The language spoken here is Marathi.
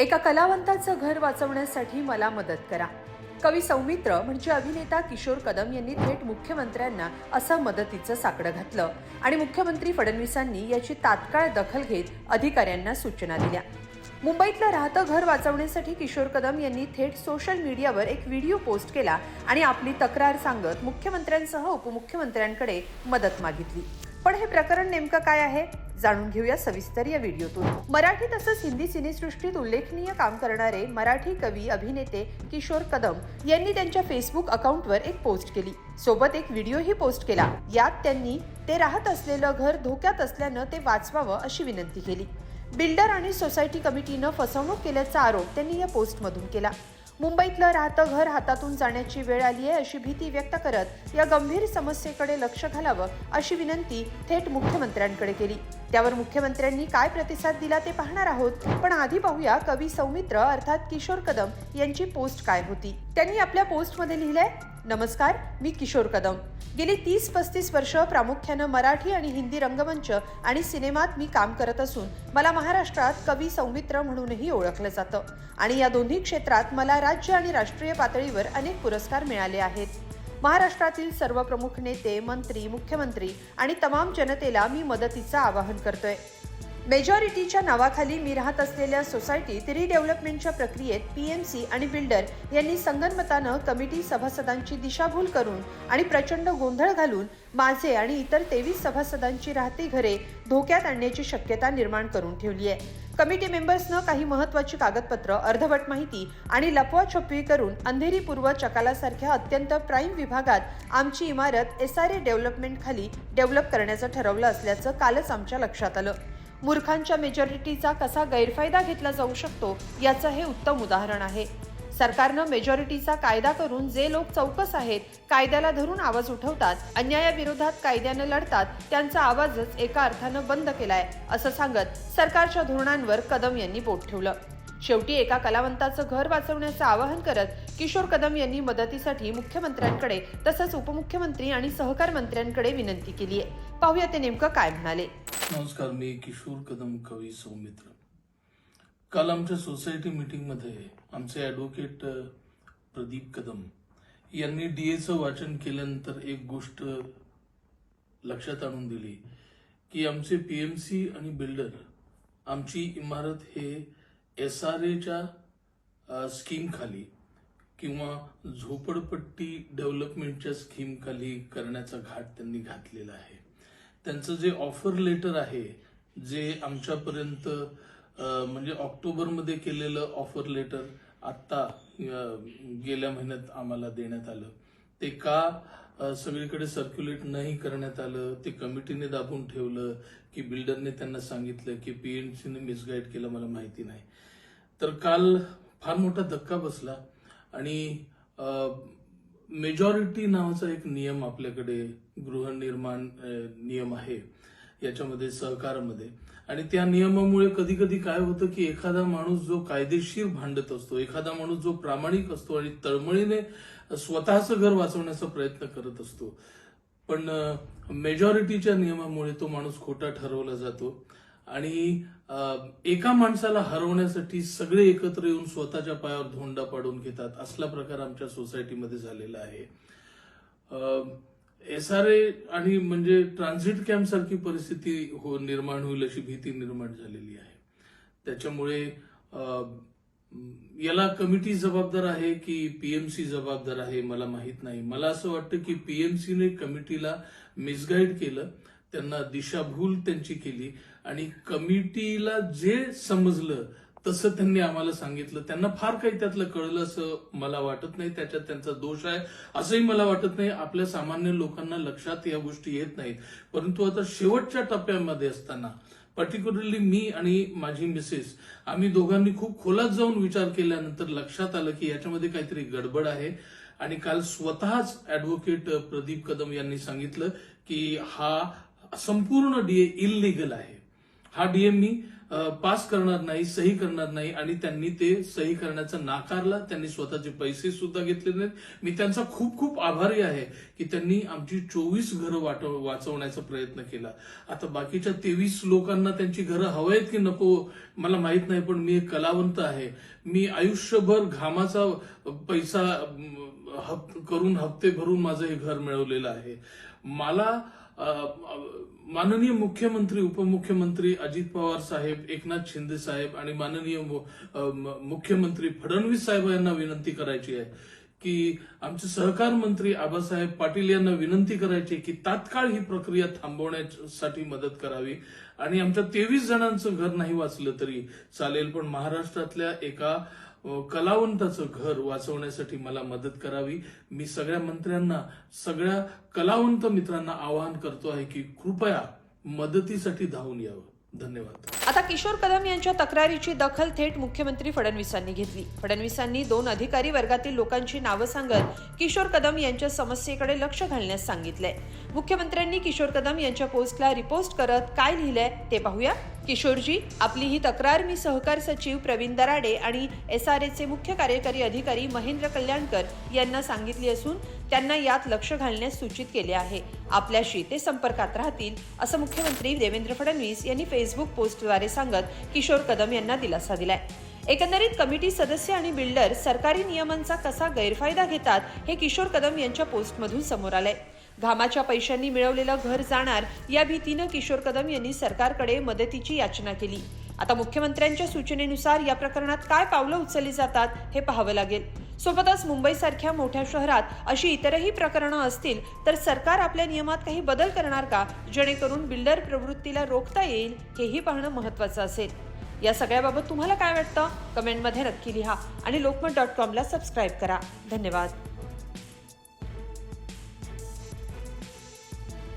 एका कलावंताचं घर वाचवण्यासाठी मला मदत करा. कवी सौमित्र म्हणजे अभिनेता किशोर कदम यांनी थेट मुख्यमंत्र्यांना असं मदतीचं साकडं घातलं आणि मुख्यमंत्री फडणवीसांनी याची तात्काळ दखल घेत अधिकाऱ्यांना सूचना दिल्या. मुंबईतलं राहतं घर वाचवण्यासाठी किशोर कदम यांनी थेट सोशल मीडियावर एक व्हिडिओ पोस्ट केला आणि आपली तक्रार सांगत मुख्यमंत्र्यांसह उपमुख्यमंत्र्यांकडे मदत मागितली. पण हे प्रकरण नेमकं काय आहे? जाणून घेऊया सविस्तर या व्हिडिओतून. मराठी तसंच हिंदी सिनेसृष्टीत उल्लेखनीय काम करणारे मराठी कवी अभिनेते किशोर कदम यांनी त्यांच्या फेसबुक अकाउंटवर एक पोस्ट केली. सोबत एक व्हिडिओही पोस्ट केला. यात त्यांनी ते राहत असलेलं घर धोक्यात असल्यानं ते वाचवावं अशी विनंती केली. बिल्डर आणि सोसायटी कमिटीनं फसवणूक केल्याचा आरोप त्यांनी या पोस्टमधून केला. मुंबईतलं राहतं घर हातातून जाण्याची वेळ आली आहे अशी भीती व्यक्त करत या गंभीर समस्येकडे लक्ष घालावं अशी विनंती थेट मुख्यमंत्र्यांकडे केली. त्यावर मुख्यमंत्र्यांनी काय प्रतिसाद दिला ते पाहणार आहोत पण आधी पाहूया कवी सौमित्र अर्थात किशोर कदम यांची पोस्ट काय होती. त्यांनी आपल्या पोस्टमध्ये लिहिलंय नमस्कार मी किशोर कदम. गेली तीस पस्तीस वर्ष प्रामुख्यानं मराठी आणि हिंदी रंगमंच आणि सिनेमात मी काम करत असून मला महाराष्ट्रात कवी सौमित्र म्हणूनही ओळखलं जातं. आणि या दोन्ही क्षेत्रात मला राज्य आणि राष्ट्रीय पातळीवर अनेक पुरस्कार मिळाले आहेत. महाराष्ट्रातील सर्व प्रमुख नेते मंत्री मुख्यमंत्री आणि तमाम जनतेला मी मदतीचं आवाहन करतोय. मेजॉरिटीच्या नावाखाली मी राहत असलेल्या सोसायटीत रिडेव्हलपमेंटच्या प्रक्रियेत पीएमसी आणि बिल्डर यांनी संगनमतानं कमिटी सभासदांची दिशाभूल करून आणि प्रचंड गोंधळ घालून माझे आणि इतर तेवीस सभासदांची राहती घरे धोक्यात आणण्याची शक्यता निर्माण करून ठेवली आहे. कमिटी मेंबर्सनं काही महत्वाची कागदपत्र अर्धवट माहिती आणि लपवाछपवी करून अंधेरी पूर्व चकालासारख्या अत्यंत प्राईम विभागात आमची इमारत एस आर ए डेव्हलपमेंटखाली डेव्हलप करण्याचं ठरवलं असल्याचं कालच आमच्या लक्षात आलं. मूर्खांच्या मेजॉरिटीचा कसा गैरफायदा घेतला जाऊ शकतो याचं हे उत्तम उदाहरण आहे. सरकारनं मेजॉरिटीचा कायदा करून जे लोक चौकस आहेत कायद्याला धरून आवाज उठवतात अन्यायाविरोधात कायद्यानं लढतात त्यांचा आवाजच एका अर्थानं बंद केलाय असं सांगत सरकारच्या धोरणांवर कदम यांनी बोट ठेवलं. शेवटी एका कलावंताचं घर वाचवण्याचं आवाहन करत किशोर कदम यांनी मदतीसाठी मुख्यमंत्र्यांकडे तसंच उपमुख्यमंत्री आणि सहकार मंत्र्यांकडे विनंती केली आहे. पाहूया ते नेमकं काय म्हणाले. नमस्कार मी किशोर कदम कवी सौमित्र. काल आमच्या सोसायटी मीटिंगमध्ये आमचे ॲडव्होकेट प्रदीप कदम यांनी डी एचं वाचन केल्यानंतर एक गोष्ट लक्षात आणून दिली की आमचे पीएमसी आणि बिल्डर आमची इमारत हे एस आर एच्या स्कीमखाली किंवा झोपडपट्टी डेव्हलपमेंटच्या स्कीमखाली करण्याचा घाट त्यांनी घातलेला आहे. त्यांचं जे ऑफर लेटर आहे जे आमच्यापर्यंत म्हणजे ऑक्टोबरमध्ये केलेलं ऑफर लेटर आत्ता गेल्या महिन्यात आम्हाला देण्यात आलं. ते का सगळीकडे सर्क्युलेट नाही करण्यात आलं ते कमिटीने दाबून ठेवलं की बिल्डरने त्यांना सांगितलं की पीएनसीने मिसगाईड केलं मला माहिती नाही. तर काल फार मोठा धक्का बसला आणि मेजॉरिटी नावाचा एक नियम आपल्याकडे गृहनिर्माण नियम आहे याच्यामध्ये सहकारामध्ये. आणि त्या नियमामुळे कधी कधी काय होतं की एखादा माणूस जो कायदेशीर भांडत असतो एखादा माणूस जो प्रामाणिक असतो आणि तळमळीने स्वतःचं घर वाचवण्याचा प्रयत्न करत असतो. पण मेजॉरिटीच्या नियमामुळे तो माणूस खोटा ठरवला जातो आणि एका माणसाला हरवण्यासाठी सगळे एकत्र येऊन स्वतःच्या पायावर धोंडा पाडून घेतात. असला प्रकार आमच्या सोसायटीमध्ये झालेला आहे. एस आर ए आणि म्हणजे ट्रान्झिट कॅम्प सारखी परिस्थिती हो निर्माण होईल अशी भीती निर्माण झालेली आहे. त्याच्यामुळे याला कमिटी जबाबदार आहे की पीएमसी जबाबदार आहे मला माहीत नाही. मला असं वाटतं की पीएमसीने कमिटीला मिसगाईड केलं त्यांना दिशाभूल त्यांची केली आणि कमिटीला जे समजलं तसं त्यांनी आम्हाला सांगितलं. त्यांना फार काही त्यातलं कळलं असं मला वाटत नाही. त्याच्यात त्यांचा दोष आहे. असंही मला वाटत नाही. आपल्या सामान्य लोकांना लक्षात या गोष्टी येत नाहीत. परंतु आता शेवटच्या टप्प्यामध्ये असताना पर्टिक्युलरली मी आणि माझी मिसेस आम्ही दोघांनी खूप खोलात जाऊन विचार केल्यानंतर लक्षात आलं की याच्यामध्ये काहीतरी गडबड आहे. आणि काल स्वतःच ऍडव्होकेट प्रदीप कदम यांनी सांगितलं की हा संपूर्ण डीए इलिगल आहे. हा डीएम मी पास करणार नाही सही करणार नाही आणि त्यांनी ते सही करण्याचं नाकारलं त्यांनी स्वतःचे पैसे सुद्धा घेतले नाहीत. मी त्यांचा खूप खूप आभारी आहे की त्यांनी आमची चोवीस घरं वाटव वाचवण्याचा प्रयत्न केला. आता बाकीच्या तेवीस लोकांना त्यांची घरं हवंयत की नको मला माहीत नाही पण मी एक कलावंत आहे. मी आयुष्यभर घामाचा पैसा हप करून हप्ते भरून माझं हे घर मिळवलेलं आहे. मला माननीय मुख्यमंत्री उपमुख्यमंत्री अजित पवार साहेब एकनाथ शिंदे साहेब आणि माननीय मुख्यमंत्री फडणवीस साहेब यांना विनंती करायची आहे की आमचे सहकार मंत्री आबासाहेब पाटील यांना विनंती करायची आहे की तात्काळ ही प्रक्रिया थांबवण्यासाठी मदत करावी. आणि आमच्या तेवीस जणांचं घर नाही वाचलं तरी चालेल पण महाराष्ट्रातल्या एका कलावंताचं घर वाचवण्यासाठी मला मदत करावी. मी सगळ्या मंत्र्यांना सगळ्या कलावंत मित्रांना आवाहन करतो आहे की कृपया मदतीसाठी धावून यावं. धन्यवाद. आता किशोर कदम यांच्या तक्रारीची दखल थेट मुख्यमंत्री फडणवीसांनी घेतली. फडणवीसांनी दोन अधिकारी वर्गातील लोकांची नावं सांगत किशोर कदम यांच्या समस्येकडे लक्ष घालण्यास सांगितलंय. मुख्यमंत्र्यांनी किशोर कदम यांच्या पोस्टला रिपोस्ट करत काय लिहिलंय ते पाहूया. किशोरजी आपली ही तक्रार मी सहकार सचिव प्रवीण दराडे आणि एस आर एचे मुख्य कार्यकारी अधिकारी महेंद्र कल्याणकर यांना सांगितली असून त्यांना यात लक्ष घालण्यास सूचित केले आहे. आपल्याशी ते संपर्कात राहतील असं मुख्यमंत्री देवेंद्र फडणवीस यांनी फेसबुक पोस्टद्वारे सांगत किशोर कदम यांना दिलासा दिलाय. एकंदरीत कमिटी सदस्य आणि बिल्डर सरकारी नियमांचा कसा गैरफायदा घेतात हे किशोर कदम यांच्या पोस्टमधून समोर आलंय. घामाच्या पैशांनी मिळवलेलं घर जाणार या भीतीनं किशोर कदम यांनी सरकारकडे मदतीची याचना केली. आता मुख्यमंत्र्यांच्या सूचनेनुसार या प्रकरणात काय पावलं उचलली जातात हे पाहावं लागेल. सोबतच मुंबईसारख्या मोठ्या शहरात अशी इतरही प्रकरणं असतील तर सरकार आपल्या नियमात काही बदल करणार का? जेणेकरून बिल्डर प्रवृत्तीला रोखता येईल हेही पाहणं महत्त्वाचं असेल. या सगळ्याबाबत तुम्हाला काय वाटतं? कमेंटमध्ये नक्की लिहा आणि लोकमत डॉट कॉमला सबस्क्राईब करा. धन्यवाद.